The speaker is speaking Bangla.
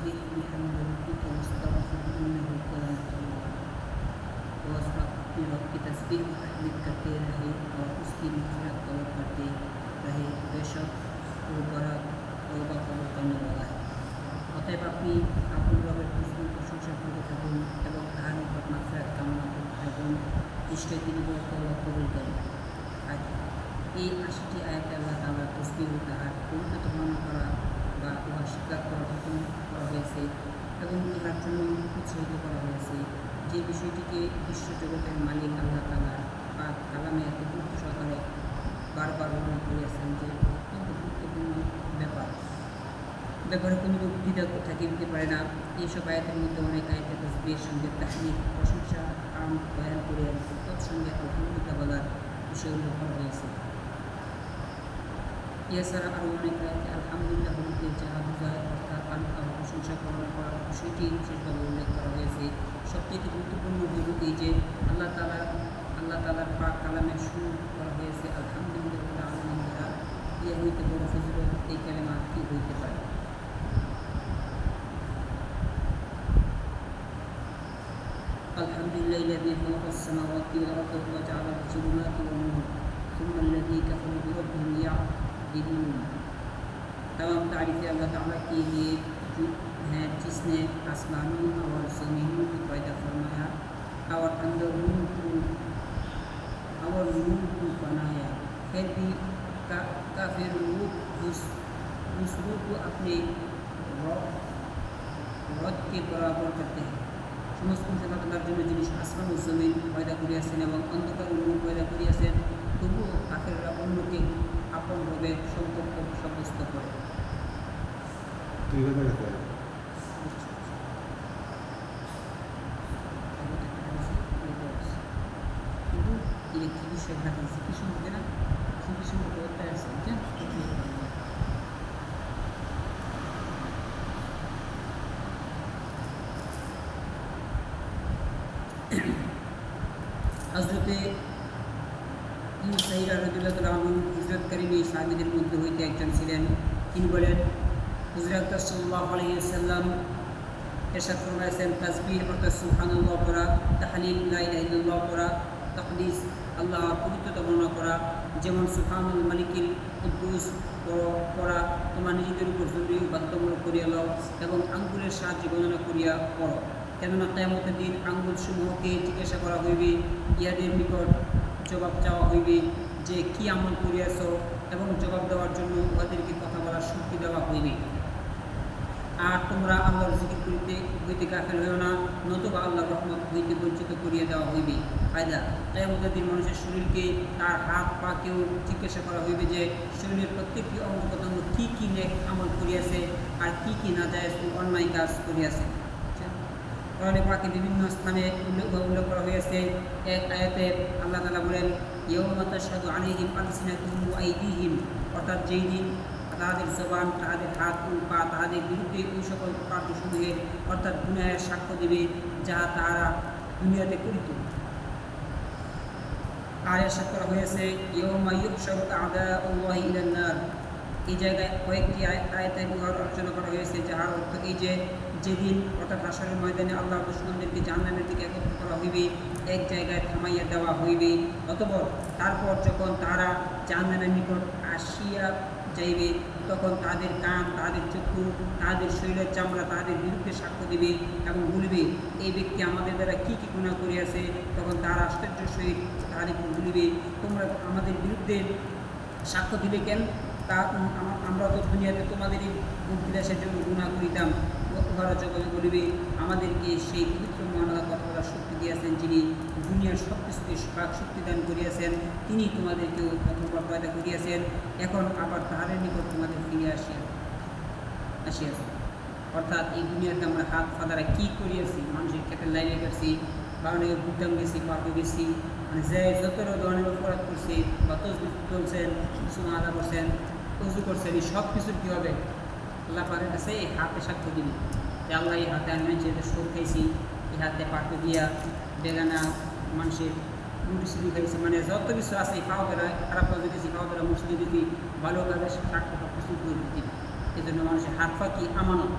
بحمده واستغفره وكرامته واستغفر رب करते रहे और उसकी नफरत तौर करते रहे बेशक वाला है অতএব আপনি আপনার রবের খুশবু প্রশংসা করতে থাকুন এবং তাহার নিকট মাফেরাত কামনা করতে থাকুন নিশ্চয়ই তিনি তৌবা কবুল করেন এই আশিটি আয়াতে আল্লাহ তালা তসবিহ তাহার পবিত্রতা করা উৎসাহিত করা হয়েছে। যে বিষয়টিকে বিশ্বজগতের মালিক আল্লাহ তালা বা কালামে এত গুরুত্ব সহকারে বারবার বর্ণনা করিয়াছেন যে অত্যন্ত গুরুত্বপূর্ণ ব্যাপার। ব্যাপারে কোনো রূপ দ্বিধা থাকিতে পারে না। এইসব আয়াতের মধ্যে অনেক আয়াতের তসবির সঙ্গে তাহমিক প্রশংসা আম বয়ান করে তৎসঙ্গে আলহামদুলিল্লাহ বলার বিষয় উল্লেখ করা হয়েছে। এছাড়া আরও অনেক আয়াতে আলহামদুলিল্লাহ বলতে যাহা বোঝায় অর্থাৎ আল্লাহ প্রশংসা করার করার বিষয়টি বিশেষভাবে উল্লেখ করা হয়েছে সবচেয়ে গুরুত্বপূর্ণ হল এই যে আল্লাহ তালা আল্লাহ তালার পাক কালামের শুরু করা হয়েছে আলহামদুলিল্লাহ আলমিন দ্বারা ইয়ে হইতে বড় ফজিলত এই কালেমা কী হইতে পারে الحمد لله الذي خلق السماوات والأرض وجعل الظلمات والنور ثم الذي كفروا بربهم गिरून तब हम तारीफ़ अल्लाह ताला के लिए हैं जिसने आसमानों और ज़मीनों को पैदा फरमाया और अंदर को और रूह को बनाया। फिर भी का, काफिर रूप दूसरों को अपने रद के বরাবর करते हैं। समस्त সততার জন্য যিনি আসমান ও জমিন পয়দা করিয়াছেন এবং অন্ধকার উন্মুখ পয়দা করিয়াছেন ওটা আছে বুঝছেন হজরতে সাহিরা রদুল্লাহ রহমান হিজরতকারী সাহাবিদের মধ্যে হইতে একজন ছিলেন তিনি বলেন হুজরত সাল্লাহ আলহিসাল্লাম এরশাদ ফরমাইছেন তাসবিহ অর্থাৎ সুবহানাল্লাহ পড়া, তাহলিল লা ইলাহা ইল্লাল্লাহ পড়া, তাকদিস, আল্লাহ পবিত্রতা বর্ণনা করা, যেমন সুবহানুল মালিকিল কুদ্দুস পড়া তোমার নিজেদের উপর জরুরি বাধ্যমূলক করিয়া লও এবং আঙ্গুলের সাহায্যে গণনা করিয়া পড়ো। কেননা কেয়ামতের দিন আঙ্গুলসমূহকে জিজ্ঞাসা করা হইবে, ইয়াদের নিকট জবাব চাওয়া হইবে যে, কি আমল করিয়াছ? এবং জবাব দেওয়ার জন্য উহাদেরকে কথা বলার শক্তি দেওয়া হইবে। আর তোমরা আল্লাহর জিকির করিতে, হইতে গাফেল হইও না, নতুবা আল্লাহ রহমত হইতে বঞ্চিত করিয়া দেওয়া হইবে। ফায়দা, তাই আমাদের দিন মানুষের শরীরকে তার হাত পা কেউ জিজ্ঞাসা করা হইবে যে, শরীরের প্রত্যেকটি অঙ্গ প্রত্যঙ্গ কী কী নেক আমল করিয়াছে আর কি কি না যায় অন্যায় কাজ করিয়াছে। কোরআনে পাকে বিভিন্ন স্থানে উল্লেখ উল্লেখ করা হয়েছে এক আয়াতে আল্লাহ তালা বলেন ইয়মাতা আলাইহিম আলসিনাতুহুম ওয়া আইদিহিম। অর্থাৎ যেই দিন তাহাদের জবান তাহাদের হাত ও পা তাহাদের বিরুদ্ধে ওই সকল কার্যসমূহের অর্থাৎ গুনাহের সাক্ষ্য দেবে যাহা তাহারা দুনিয়াতে করিত। আর এরশাদ করা হয়েছে এই জায়গায় কয়েকটি আয়তায় বিহার আলোচনা করা হয়েছে যাহার অর্থ এই যে, যেদিন অর্থাৎ হাসরের ময়দানে আল্লাহ দুশ্মনদেরকে জাহান্নামের দিকে একত্র করা হইবে, এক জায়গায় থামাইয়া দেওয়া হইবে, অতপর তারপর যখন তারা জাহান্নামের নিকট আসিয়া যাইবে, তখন তাদের কান, তাদের চক্ষু, তাদের শরীরের চামড়া, তাদের বিরুদ্ধে সাক্ষ্য দেবে এবং বলিবে, এই ব্যক্তি আমাদের দ্বারা কী কী গুণা করিয়াছে? তখন তার আশ্চর্য সহিত তাদেরকে বলিবে, তোমরা আমাদের বিরুদ্ধে সাক্ষ্য দিবে কেন? তা আমরা তো দুনিয়াতে তোমাদেরই বিলাসের জন্য গুণা করিতাম। উহারা জগতে বলিবে আমাদেরকে সেই পবিত্র মহানাদা কথা বলার শক্তি দিয়েছেন, যিনি দুনিয়ার সব কিছুকে বাক শক্তি দান করিয়াছেন, তিনি তোমাদেরকেও প্রথমবার পয়দা করিয়াছেন এখন আবার তাহারের নিকট তোমাদের ফিরে আসিয়া আসিয়াছে অর্থাৎ এই দুনিয়াতে আমরা হাত ফাদারা কী করিয়াছি? মানুষের ক্ষেত্রে লাইনে গেছি বা অনেকে বুদ্ধাম গেছি পার্কে গেছি মানে যে যত ধরনের অপরাধ করছে বা তসবির চলছেন কিছু আদা করছেন উজু করছেন, এই সব কিছুর কী হবে? আল্লাহ পাকের কাছে এই হাতে সাক্ষ্য দিবি। যে আল্লাহ এই হাতে আমি যেহেতু সুর খাইছি, এই হাতে পাকে দিয়া বেগানা মানুষের সিঁড়ি খাইছি। মানে যত কিছু আছে, এই খাওয়া বেড়া খারাপ কাজে গেছি খাওয়া বেড়া মুসলি দিবি ভালো কাজে সাক্ষ্য প্রস্তুত করে দিবি এই জন্য মানুষের হাত পা আমানত?